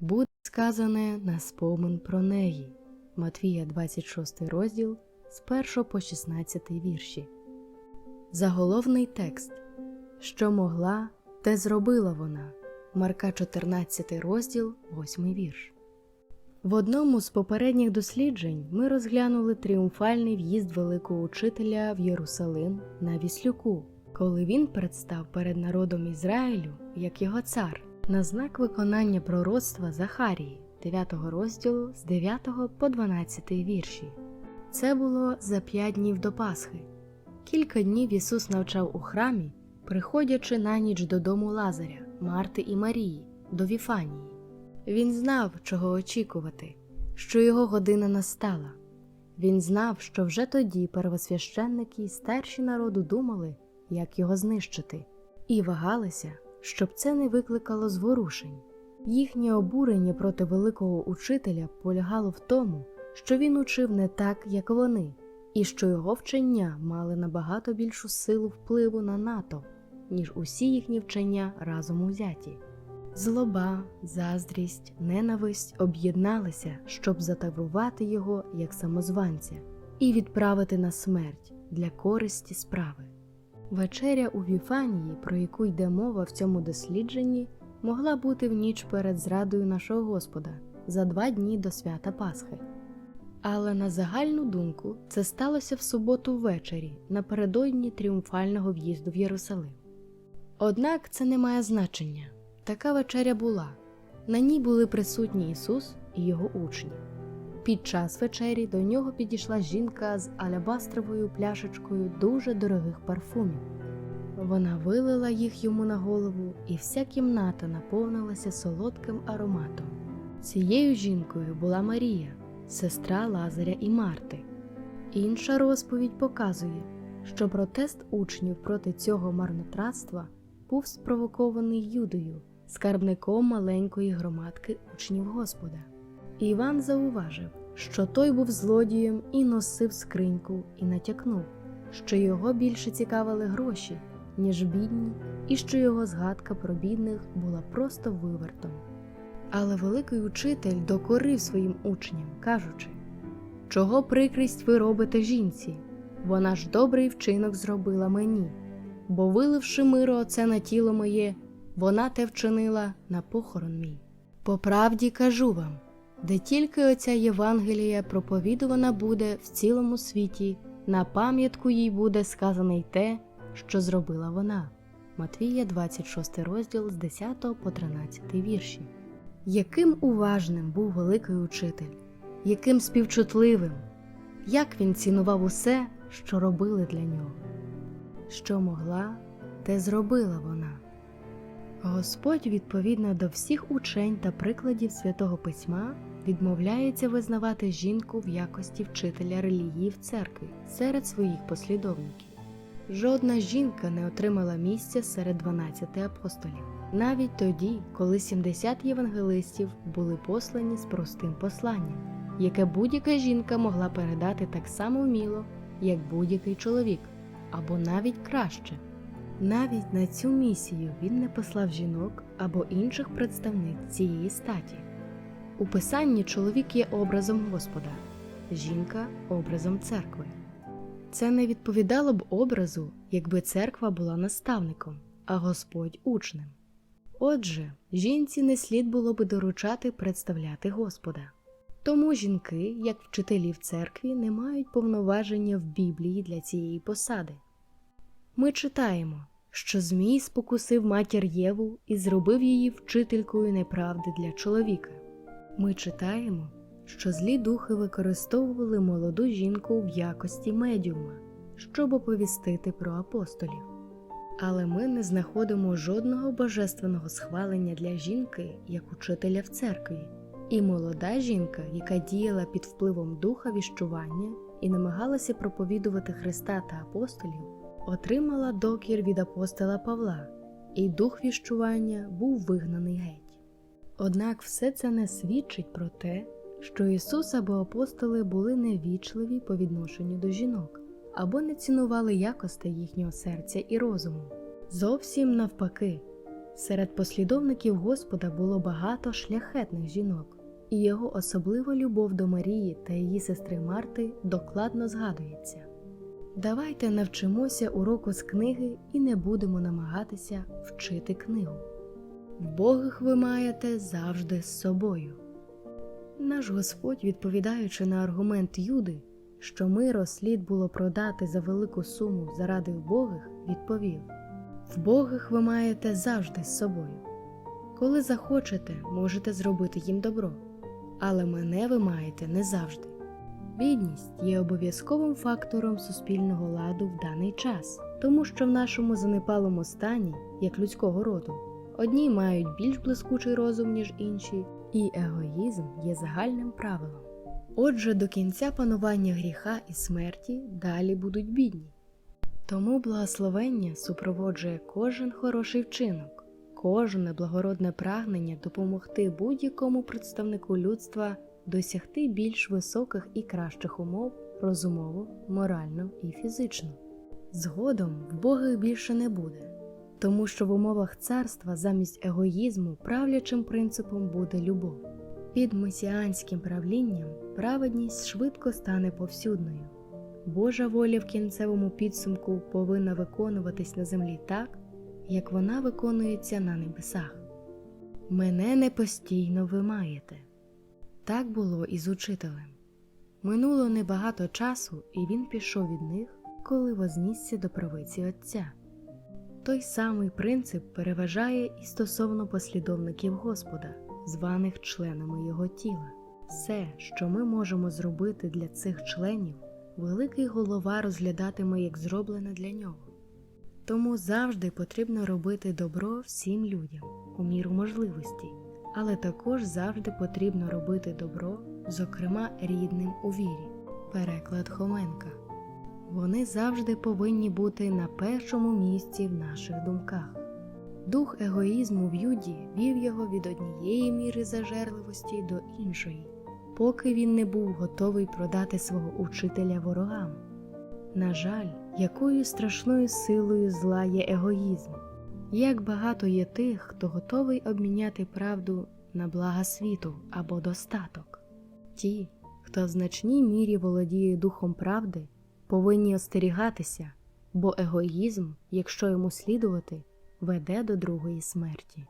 буде сказане на спомин про неї. Матвія 26 розділ з 1 по 16 вірші. Заголовний текст Що могла, те зробила вона. Марка 14 розділ, 8 вірш. В одному з попередніх досліджень ми розглянули тріумфальний в'їзд великого учителя в Єрусалим на Віслюку, коли він представ перед народом Ізраїлю як його цар на знак виконання пророцтва Захарії 9 розділу з 9 по 12 вірші. Це було за п'ять днів до Пасхи. Кілька днів Ісус навчав у храмі, приходячи на ніч додому Лазаря, Марти і Марії, до Віфанії. Він знав, чого очікувати, що його година настала. Він знав, що вже тоді первосвященники і старші народу думали, як його знищити, і вагалися, щоб це не викликало зворушень. Їхнє обурення проти великого учителя полягало в тому, що він учив не так, як вони, і що його вчення мали набагато більшу силу впливу на НАТО, ніж усі їхні вчення разом узяті. Злоба, заздрість, ненависть об'єдналися, щоб затаврувати його як самозванця і відправити на смерть для користі справи. Вечеря у Віфанії, про яку йде мова в цьому дослідженні, могла бути в ніч перед зрадою нашого Господа за два дні до свята Пасхи. Але на загальну думку це сталося в суботу ввечері напередодні тріумфального в'їзду в Єрусалим. Однак це не має значення. Така вечеря була. На ній були присутні Ісус і його учні. Під час вечері до нього підійшла жінка з алябастровою пляшечкою дуже дорогих парфумів. Вона вилила їх йому на голову, і вся кімната наповнилася солодким ароматом. Цією жінкою була Марія, сестра Лазаря і Марти. Інша розповідь показує, що протест учнів проти цього марнотратства був спровокований Юдою, скарбником маленької громадки учнів Господа. Іван зауважив, що той був злодієм і носив скриньку, і натякнув, що його більше цікавили гроші, ніж бідні, і що його згадка про бідних була просто вивертом. Але великий учитель докорив своїм учням, кажучи, чого прикрість ви робите жінці? Вона ж добрий вчинок зробила мені, бо виливши миро оце на тіло моє, вона те вчинила на похорон мій. По правді кажу вам, де тільки оця Євангелія проповідувана буде в цілому світі, на пам'ятку їй буде сказане й те, що зробила вона. Матвія, 26 розділ з 10 по 13 вірші. Яким уважним був великий учитель, яким співчутливим, як він цінував усе, що робили для нього. Що могла, те зробила вона. Господь, відповідно до всіх учень та прикладів святого письма, відмовляється визнавати жінку в якості вчителя релігії в церкві серед своїх послідовників. Жодна жінка не отримала місця серед 12 апостолів, навіть тоді, коли 70 євангелистів були послані з простим посланням, яке будь-яка жінка могла передати так само вміло, як будь-який чоловік, або навіть краще. Навіть на цю місію він не послав жінок або інших представниць цієї статі. У писанні чоловік є образом Господа, жінка образом церкви. Це не відповідало б образу, якби церква була наставником, а Господь учнем. Отже, жінці не слід було би доручати представляти Господа. Тому жінки, як вчителі в церкві, не мають повноваження в Біблії для цієї посади. Ми читаємо, що Змій спокусив матір Єву і зробив її вчителькою неправди для чоловіка. Ми читаємо, що злі духи використовували молоду жінку в якості медіума, щоб оповістити про апостолів. Але ми не знаходимо жодного божественного схвалення для жінки як учителя в церкві. І молода жінка, яка діяла під впливом духа віщування і намагалася проповідувати Христа та апостолів, отримала докір від апостола Павла, і дух віщування був вигнаний геть. Однак все це не свідчить про те, що Ісус або апостоли були невічливі по відношенню до жінок або не цінували якостей їхнього серця і розуму. Зовсім навпаки, Серед послідовників Господа було багато шляхетних жінок, і його особлива любов до Марії та її сестри Марти докладно згадується. Давайте навчимося уроку з книги і не будемо намагатися вчити книгу. Вбогих ви маєте завжди з собою. Наш Господь, відповідаючи на аргумент Юди, що миро слід було продати за велику суму заради вбогих, відповів: Вбогих ви маєте завжди з собою. Коли захочете, можете зробити їм добро, але мене ви маєте не завжди. Бідність є обов'язковим фактором суспільного ладу в даний час, тому що в нашому занепалому стані, як людського роду, одні мають більш блискучий розум, ніж інші, і егоїзм є загальним правилом. Отже, до кінця панування гріха і смерті далі будуть бідні. Тому благословення супроводжує кожен хороший вчинок, кожне благородне прагнення допомогти будь-якому представнику людства досягти більш високих і кращих умов розумово, морально і фізично. Згодом вбогих більше не буде, тому що в умовах царства замість егоїзму правлячим принципом буде любов. Під месіанським правлінням праведність швидко стане повсюдною. Божа воля в кінцевому підсумку повинна виконуватись на землі так, як вона виконується на небесах. Мене не постійно ви маєте. Так було і з учителем. Минуло небагато часу, і він пішов від них, коли вознісся до правиці Отця. Той самий принцип переважає і стосовно послідовників Господа, званих членами Його тіла. Все, що ми можемо зробити для цих членів, великий голова розглядатиме як зроблене для нього. Тому завжди потрібно робити добро всім людям у міру можливості, але також завжди потрібно робити добро, зокрема рідним у вірі. Переклад Хоменка. Вони завжди повинні бути на першому місці в наших думках. Дух егоїзму в Юді вів його від однієї міри зажерливості до іншої, поки він не був готовий продати свого учителя ворогам. На жаль, якою страшною силою зла є егоїзм, як багато є тих, хто готовий обміняти правду на блага світу або достаток. Ті, хто в значній мірі володіє духом правди, повинні остерігатися, бо егоїзм, якщо йому слідувати, веде до другої смерті.